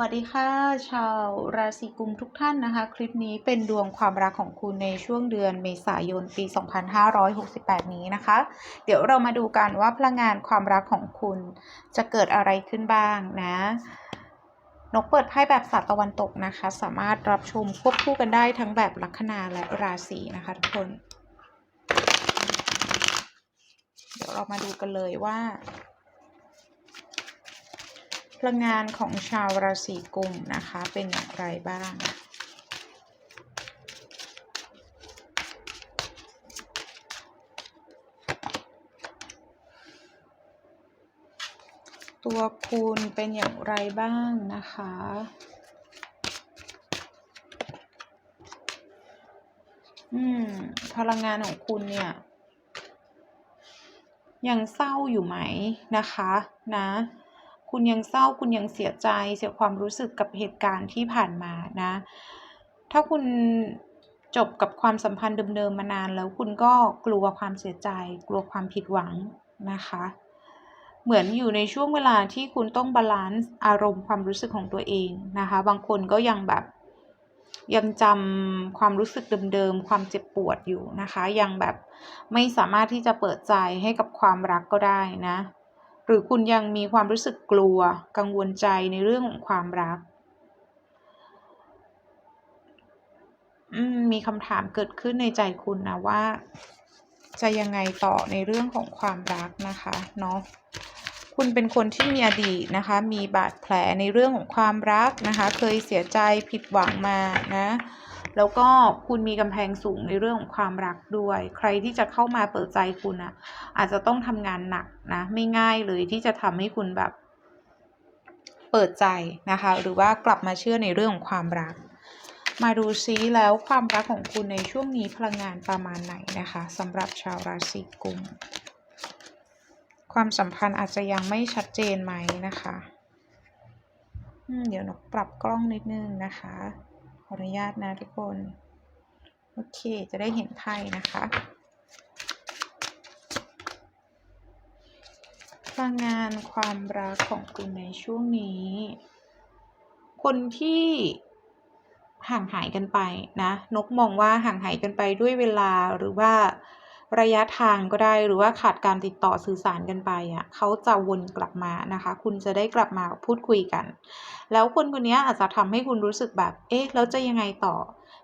วัสดีค่ะ ชาวราศีกุมทุกท่านนะคะ คลิปนี้เป็นดวงความรักของคุณในช่วงเดือนเมษายนปี 2568 นี้นะคะ เดี๋ยวเรามาดูกันว่าพลังงานความรักของคุณจะเกิดอะไรขึ้นบ้างนะนกเปิดไพ่แบบศาสตร์ตะวันตกนะคะ สามารถรับชมควบคู่กันได้ทั้งแบบลัคนาและราศีนะคะทุกคน เดี๋ยวเรามาดูกันเลยว่า ลังงานของชาวราศีกุมนะคะ เป็นอย่างไรบ้างตัวคุณเป็นอย่างไรบ้างนะคะ อืม พลังงานของคุณเนี่ย ยังเศร้าอยู่ไหมนะคะ นะ คุณยังเศร้าคุณยังเสียใจเสียความรู้สึกกับเหตุการณ์ที่ผ่านมานะ ถ้าคุณจบกับความสัมพันธ์เดิมๆมานานแล้วคุณก็กลัวความเสียใจ กลัวความผิดหวังนะคะ เหมือนอยู่ในช่วงเวลาที่คุณต้องบาลานซ์อารมณ์ความรู้สึกของตัวเองนะคะ บางคนก็ยังแบบยังจำความรู้สึกเดิมๆ ความเจ็บปวดอยู่นะคะ ยังแบบไม่สามารถที่จะเปิดใจให้กับความรักก็ได้นะ หรือคุณยังมีความรู้สึกกลัว กังวลใจในเรื่องของความรัก มีคำถามเกิดขึ้นในใจคุณนะว่า จะยังไงต่อในเรื่องของความรักนะคะเนาะคุณเป็นคนที่มีอดีตนะคะ มีบาดแผลในเรื่องของความรักนะคะ เคยเสียใจผิดหวังมานะ แล้วก็คุณมีกำแพงสูงในเรื่องของความรักด้วย ใครที่จะเข้ามาเปิดใจคุณอะอาจจะต้องทำงานหนักนะ ไม่ง่ายเลยที่จะทำให้คุณแบบ เปิดใจนะคะ หรือว่ากลับมาเชื่อในเรื่องของความรัก มาดูซิแล้วความรักของคุณในช่วงนี้พลังงานประมาณไหนนะคะสำหรับชาวราศีกุมความสัมพันธ์อาจจะยังไม่ชัดเจนไหมนะคะ เดี๋ยวนกปรับกล้องนิดนึงนะคะ ออนุญาตนะทุกคน โอเค จะได้เห็นไพ่นะคะ พลังงานความรักของคุณในช่วงนี้ คนที่ห่างหายกันไปนะ นกมองว่าห่างหายกันไปด้วยเวลาหรือว่า ระยะทางก็ได้หรือว่าขาดการติดต่อสื่อสารกันไปอะ่ะเขาจะวนกลับมานะคะ คุณจะได้กลับมาพูดคุยกัน แล้วคนคนนี้อาจจะทำให้คุณรู้สึกแบบ เอ๊ะแล้วจะยังไงต่อ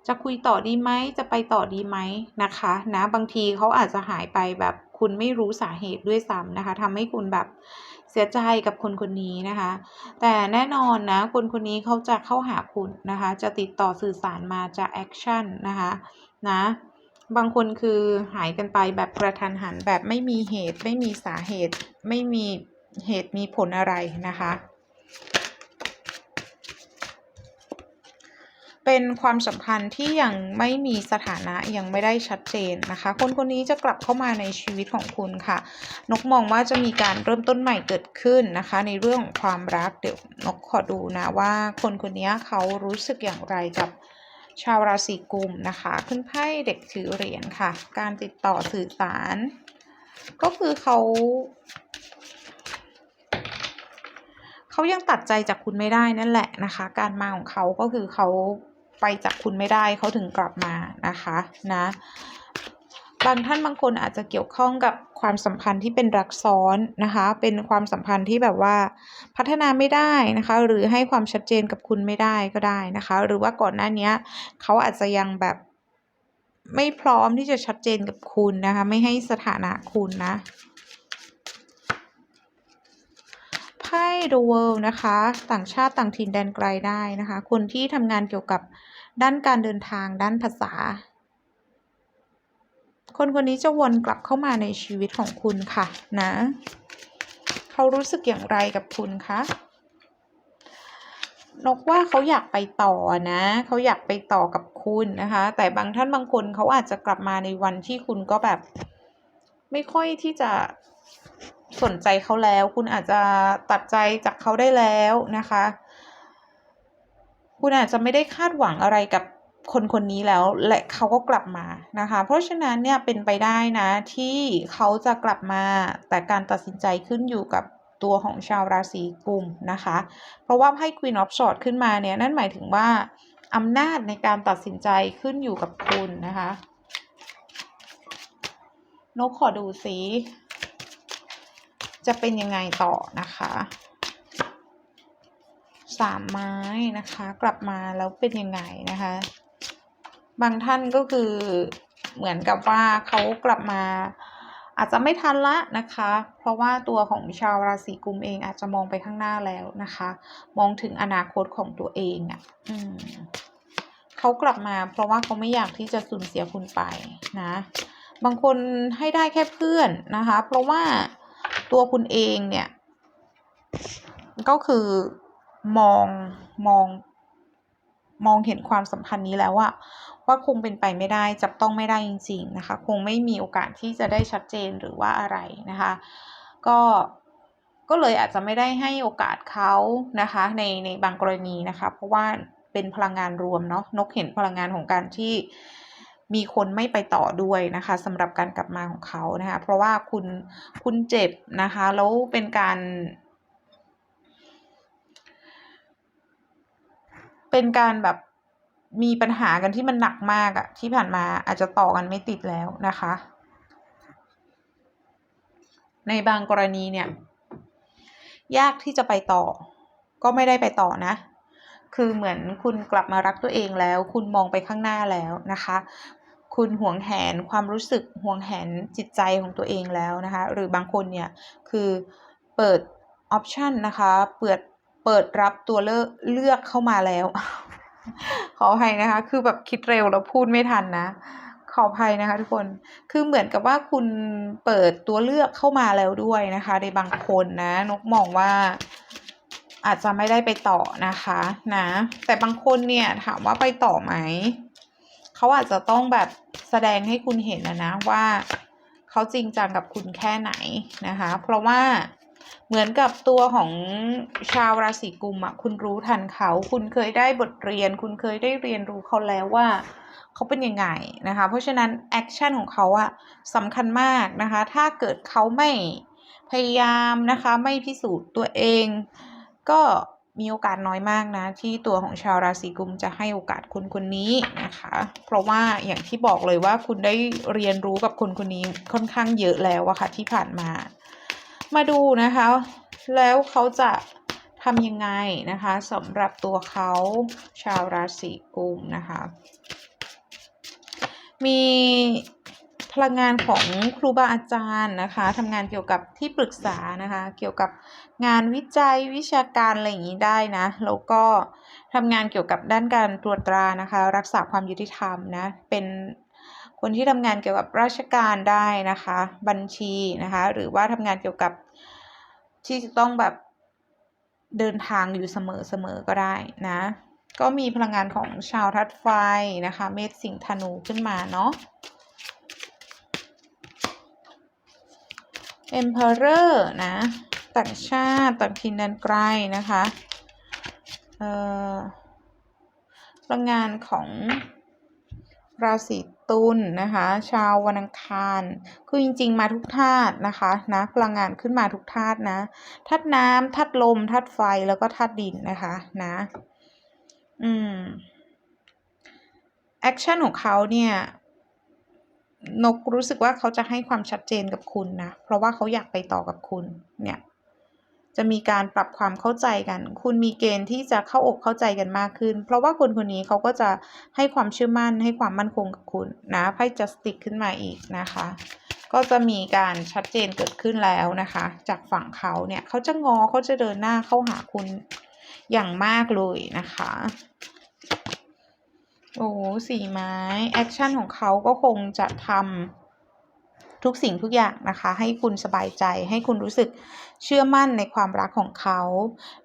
จะคุยต่อดีไหมจะไปต่อดีไหมนะคะ นะบางทีเขาอาจจะหายไปแบบคุณไม่รู้สาเหตุด้วยซ้ำนะคะทำให้คุณแบบเสียใจกับคนคนนี้นะคะ แต่แน่นอนนะคนคนนี้เขาจะเข้าหาคุณนะคะ จะติดต่อสื่อสารมาจะแอคชั่นนะคะนะ บางคนคือหายกันไปแบบกระทันหันแบบไม่มีเหตุ ไม่มีสาเหตุ ไม่มีเหตุมีผลอะไรนะคะ เป็นความสัมพันธ์ที่ยังไม่มีสถานะยังไม่ได้ชัดเจนนะคะ คนคนนี้จะกลับเข้ามาในชีวิตของคุณค่ะ นกมองว่าจะมีการเริ่มต้นใหม่เกิดขึ้นนะคะ ในเรื่องของความรักเดี๋ยวนกขอดูนะว่าคนคนนี้เขารู้สึกอย่างไรกับ ชาวราศีกุมนะคะ ขึ้นไพ่เด็กถือเหรียญค่ะ การติดต่อสื่อสาร ก็คือเขาเขายังตัดใจจากคุณไม่ได้นั่นแหละนะคะ การมาของเขาก็คือเขาไปจากคุณไม่ได้เขาถึงกลับมานะคะนะ บางท่านบางคนอาจจะเกี่ยวข้องกับความสัมพันธ์ที่เป็นรักซ้อนนะคะ เป็นความสัมพันธ์ที่แบบว่าพัฒนาไม่ได้นะคะ หรือให้ความชัดเจนกับคุณไม่ได้ก็ได้นะคะ หรือว่าก่อนหน้านี้เขาอาจจะยังแบบไม่พร้อมที่จะชัดเจนกับคุณนะคะ ไม่ให้สถานะคุณนะไพ่ The World นะคะ ต่างชาติต่างถิ่นแดนไกลได้นะคะ คนที่ทำงานเกี่ยวกับด้านการเดินทางด้านภาษา คนคนนี้จะวนกลับเข้ามาในชีวิตของคุณค่ะนะ เขารู้สึกอย่างไรกับคุณคะนกว่าเขาอยากไปต่อนะเขาอยากไปต่อกับคุณนะคะ แต่บางท่านบางคนเขาอาจจะกลับมาในวันที่คุณก็แบบ ไม่ค่อยที่จะสนใจเขาแล้ว คุณอาจจะตัดใจจากเขาได้แล้วนะคะ คุณอาจจะไม่ได้คาดหวังอะไรกับ คนคนนี้แล้วและเขาก็กลับมานะคะ เพราะฉะนั้นเนี่ยเป็นไปได้นะที่เขาจะกลับมาแต่การตัดสินใจขึ้นอยู่กับตัวของชาวราศีกุมนะคะ เพราะว่าไพ่ Queen of Swords ขึ้นมาเนี่ยนั่นหมายถึงว่าอำนาจในการตัดสินใจขึ้นอยู่กับคุณนะคะนกขอดูสิจะเป็นยังไงต่อนะคะสามไม้นะคะ กลับมาแล้วเป็นยังไงนะคะ บางท่านก็คือเหมือนกับว่าเขากลับมา อาจจะไม่ทันละนะคะ เพราะว่าตัวของชาวราศีกุมเองอาจจะมองไปข้างหน้าแล้วนะคะ มองถึงอนาคตของตัวเองอะ่ะเขากลับมา เพราะว่าเขาไม่อยากที่จะสูญเสียคุณไปนะ บางคนให้ได้แค่เพื่อนนะคะ เพราะว่าตัวคุณเองเนี่ย ก็คือมองมอง มองเห็นความสัมพันธ์นี้แล้วว่าว่าคงเป็นไปไม่ได้จับต้องไม่ได้จริง ๆนะคะ คงไม่มีโอกาสที่จะได้ชัดเจนหรือว่าอะไรนะคะ ก็ก็เลยอาจจะไม่ได้ให้โอกาสเขานะคะในในบางกรณีนะคะ เพราะว่าเป็นพลังงานรวมเนาะนกเห็นพลังงานของการที่มีคนไม่ไปต่อด้วยนะคะสำหรับการกลับมาของเขานะคะ เพราะว่าคุณคุณเจ็บนะคะแล้วเป็นการ เป็นการแบบมีปัญหากันที่มันหนักมากอะที่ผ่านมาอาจจะต่อกันไม่ติดแล้วนะคะ ในบางกรณีเนี่ย ยากที่จะไปต่อ ก็ไม่ได้ไปต่อนะ คือเหมือนคุณกลับมารักตัวเองแล้ว คุณมองไปข้างหน้าแล้วนะคะ คุณห่วงแหนความรู้สึกห่วงแหนจิตใจของตัวเองแล้วนะคะ หรือบางคนเนี่ยคือเปิดออปชันนะคะ เปิด เปิดรับตัวเลือกเลือกเข้ามาแล้ว ขออภัยนะคะ คือแบบคิดเร็วแล้วพูดไม่ทันนะ ขออภัยนะคะทุกคน คือเหมือนกับว่าคุณเปิดตัวเลือกเข้ามาแล้วด้วยนะคะ ในบางคนนะ นกมองว่าอาจจะไม่ได้ไปต่อนะคะนะ แต่บางคนเนี่ยถามว่าไปต่อไหม เขาอาจจะต้องแบบแสดงให้คุณเห็นนะนะว่าเขาจริงจังกับคุณแค่ไหนนะคะ เพราะว่า เหมือนกับตัวของชาวราศีกุมอะคุณรู้ทันเขา คุณเคยได้บทเรียน คุณเคยได้เรียนรู้เขาแล้วว่าเขาเป็นยังไงนะคะ เพราะฉะนั้นแอคชั่นของเขาอะสำคัญมากนะคะ ถ้าเกิดเขาไม่พยายามนะคะ ไม่พิสูจน์ตัวเอง ก็มีโอกาสน้อยมากนะ ที่ตัวของชาวราศีกุมจะให้โอกาสคนคนนี้นะคะ เพราะว่าอย่างที่บอกเลยว่าคุณได้เรียนรู้กับคนคนนี้ค่อนข้างเยอะแล้วอะค่ะที่ผ่านมา มาดูนะคะ แล้วเขาจะทำยังไงนะคะสำหรับตัวเขาชาวราศีกุมนะคะ มีพลังงานของครูบาอาจารย์นะคะทำงานเกี่ยวกับที่ปรึกษานะคะ เกี่ยวกับงานวิจัยวิชาการอะไรอย่างนี้ได้นะ แล้วก็ทำงานเกี่ยวกับด้านการตรวจตรานะคะ รักษาความยุติธรรมนะ เป็น คนที่ทำงานเกี่ยวกับราชการได้นะคะ บัญชีนะคะ หรือว่าทำงานเกี่ยวกับที่จะต้องแบบเดินทางอยู่เสมอๆก็ได้นะ ก็มีพลังงานของชาวทัดไฟนะคะ เมษสิงธนูขึ้นมาเนาะ Emperor นะต่างชาติต่างถิ่นแดนไกลนะคะเอ่อพลังงานของราศี ตุลนะคะ ชาววันอังคาร คือจริง ๆ มาทุกธาตุนะคะนะพลังงานขึ้นมาทุกธาตุนะธาตุน้ำธาตุลมธาตุไฟแล้วก็ธาตุดินนะคะนะ อืมแอคชั่นของเขาเนี่ยนกรู้สึกว่าเขาจะให้ความชัดเจนกับคุณนะ เพราะว่าเขาอยากไปต่อกับคุณเนี่ย จะมีการปรับความเข้าใจกัน คุณมีเกณฑ์ที่จะเข้าอกเข้าใจกันมากขึ้น เพราะว่าคนคนนี้เขาก็จะให้ความเชื่อมั่นให้ความมั่นคงกับคุณนะไพ่จัสติกขึ้นมาอีกนะคะ ก็จะมีการชัดเจนเกิดขึ้นแล้วนะคะ จากฝั่งเขาเนี่ยเขาจะงอเขาจะเดินหน้าเข้าหาคุณอย่างมากเลยนะคะ โอ้สี่ไม้แอคชั่นของเขาก็คงจะทำ ทุกสิ่งทุกอย่างนะคะ ให้คุณสบายใจ ให้คุณรู้สึกเชื่อมั่นในความรักของเขา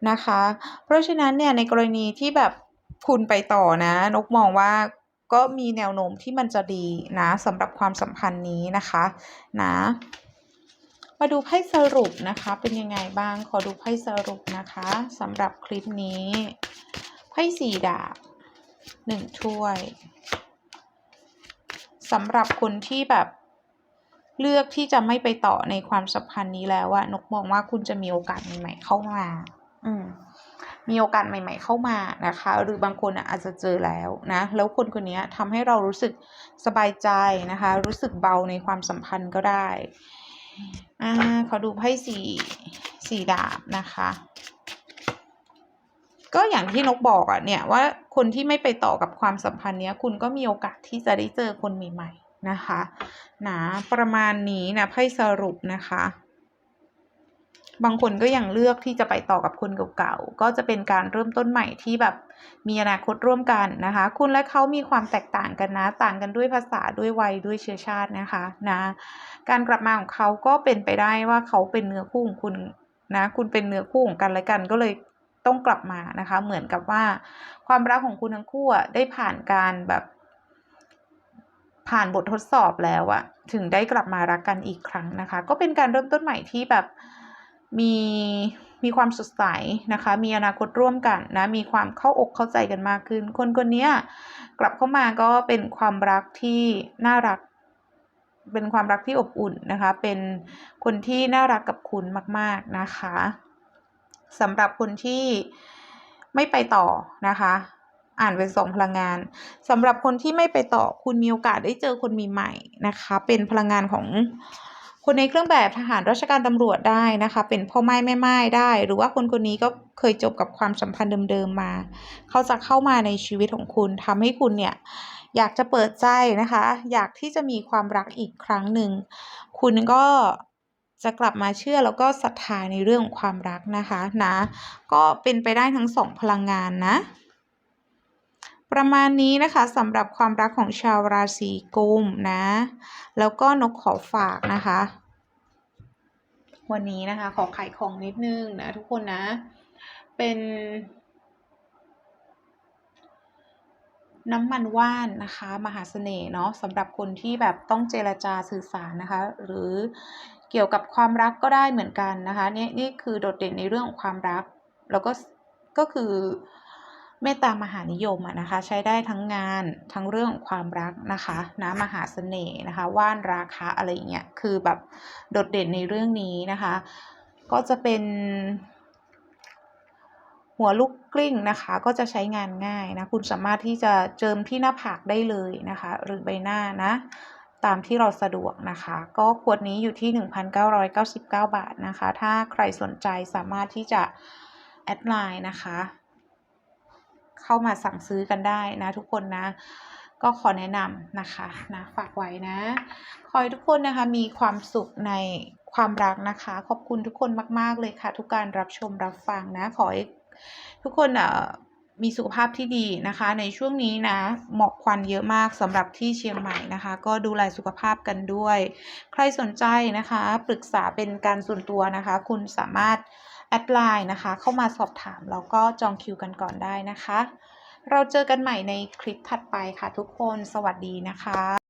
นะคะ เพราะฉะนั้นเนี่ยในกรณีที่แบบคุณไปต่อนะ นกมองว่าก็มีแนวโน้มที่มันจะดีนะสำหรับความสัมพันธ์นี้นะคะนะมาดูไพ่สรุปนะคะ เป็นยังไงบ้างขอดูไพ่สรุปนะคะสำหรับคลิปนี้ไพ่สี่ดาบหนึ่งถ้วยสำหรับคนที่แบบ เลือกที่จะไม่ไปต่อในความสัมพันธ์นี้แล้วอะนกมองว่าคุณจะมีโอกาสใหม่ๆเข้ามา อืมมีโอกาสใหม่ ๆ เข้ามานะคะ หรือบางคนอาจจะเจอแล้วนะ แล้วคนคนนี้ทำให้เรารู้สึกสบายใจนะคะ รู้สึกเบาในความสัมพันธ์ก็ได้อ่าขอดูไพ่สี่สี่ดาบนะคะ ก็อย่างที่นกบอกอะเนี่ยว่าคนที่ไม่ไปต่อกับความสัมพันธ์เนี้ย คุณก็มีโอกาสที่จะได้เจอคนใหม่ ๆ นะคะนะประมาณนี้นะไพ่สรุปนะคะ บางคนก็ยังเลือกที่จะไปต่อกับคนเก่าๆ ก็จะเป็นการเริ่มต้นใหม่ที่แบบมีอนาคตร่วมกันนะคะ คุณและเขามีความแตกต่างกันนะ ต่างกันด้วยภาษาด้วยวัยด้วยเชื้อชาตินะคะนะการกลับมาของเขาก็เป็นไปได้ว่าเขาเป็นเนื้อคู่ของคุณนะ คุณเป็นเนื้อคู่ของกันและกันก็เลยต้องกลับมานะคะ เหมือนกับว่าความรักของคุณทั้งคู่ได้ผ่านการแบบ ผ่านบททดสอบแล้วอะถึงได้กลับมารักกันอีกครั้งนะคะ ก็เป็นการเริ่มต้นใหม่ที่แบบมีมีความสดใสนะคะ มีอนาคตร่วมกันนะ มีความเข้าอกเข้าใจกันมากขึ้น คนคนนี้กลับเข้ามาก็เป็นความรักที่น่ารัก เป็นความรักที่อบอุ่นนะคะ เป็นคนที่น่ารักกับคุณมาก ๆนะคะสำหรับคนที่ไม่ไปต่อนะคะ อ่านเป็นสองพลังงานสำหรับคนที่ไม่ไปต่อคุณมีโอกาสได้เจอคนมีใหม่นะคะ เป็นพลังงานของคนในเครื่องแบบทหารราชการตำรวจได้นะคะ เป็นพ่อไม้แม่ไม้ได้ หรือว่าคนคนนี้ก็เคยจบกับความสัมพันธ์เดิมๆมา เขาจะเข้ามาในชีวิตของคุณทำให้คุณเนี่ยอยากจะเปิดใจนะคะ อยากที่จะมีความรักอีกครั้งหนึ่ง คุณก็จะกลับมาเชื่อแล้วก็ศรัทธาในเรื่องความรักนะคะนะ ก็เป็นไปได้ทั้งสองพลังงานนะ ประมาณนี้นะคะสำหรับความรักของชาวราศีกุมนะ แล้วก็นกขอฝากนะคะ วันนี้นะคะขอขายของนิดนึงนะทุกคนนะ เป็นน้ำมันว่านนะคะ มหาเสน่ห์เนาะสำหรับคนที่แบบต้องเจรจาสื่อสารนะคะ หรือเกี่ยวกับความรักก็ได้เหมือนกันนะคะนี่นี่คือโดดเด่นในเรื่องของความรัก แล้วก็ก็คือ เมตตามหานิยมนะคะ ใช้ได้ทั้งงานทั้งเรื่องของความรักนะคะนะมหาเสน่ห์นะคะ ว่านราคาอะไรอย่างเงี้ยคือแบบโดดเด่นในเรื่องนี้นะคะ ก็จะเป็น หัวลูกกลิ้งนะคะ ก็จะใช้งานง่ายนะคุณสามารถที่จะเจิมที่หน้าผากได้เลยนะคะ หรือใบหน้านะตามที่เราสะดวกนะคะ ก็ขวดนี้อยู่ที่ 1,999 บาทนะคะ ถ้าใครสนใจสามารถที่จะแอดไลน์นะคะ เข้ามาสั่งซื้อกันได้นะทุกคนนะ ก็ขอแนะนำนะคะนะฝากไว้นะ ขอให้ทุกคนนะคะมีความสุขในความรักนะคะ ขอบคุณทุกคนมาก ๆ เลยค่ะ ทุกการรับชมรับฟังนะ ขอให้ทุกคนเอ่อมีสุขภาพที่ดีนะคะ ในช่วงนี้นะหมอกควันเยอะมากสำหรับที่เชียงใหม่นะคะ ก็ดูแลสุขภาพกันด้วย ใครสนใจนะคะ ปรึกษาเป็นการส่วนตัวนะคะ คุณสามารถ แอดไลน์นะคะ เข้ามาสอบถามแล้วก็จองคิวกันก่อนได้นะคะ เราเจอกันใหม่ในคลิปถัดไปค่ะทุกคนสวัสดีนะคะ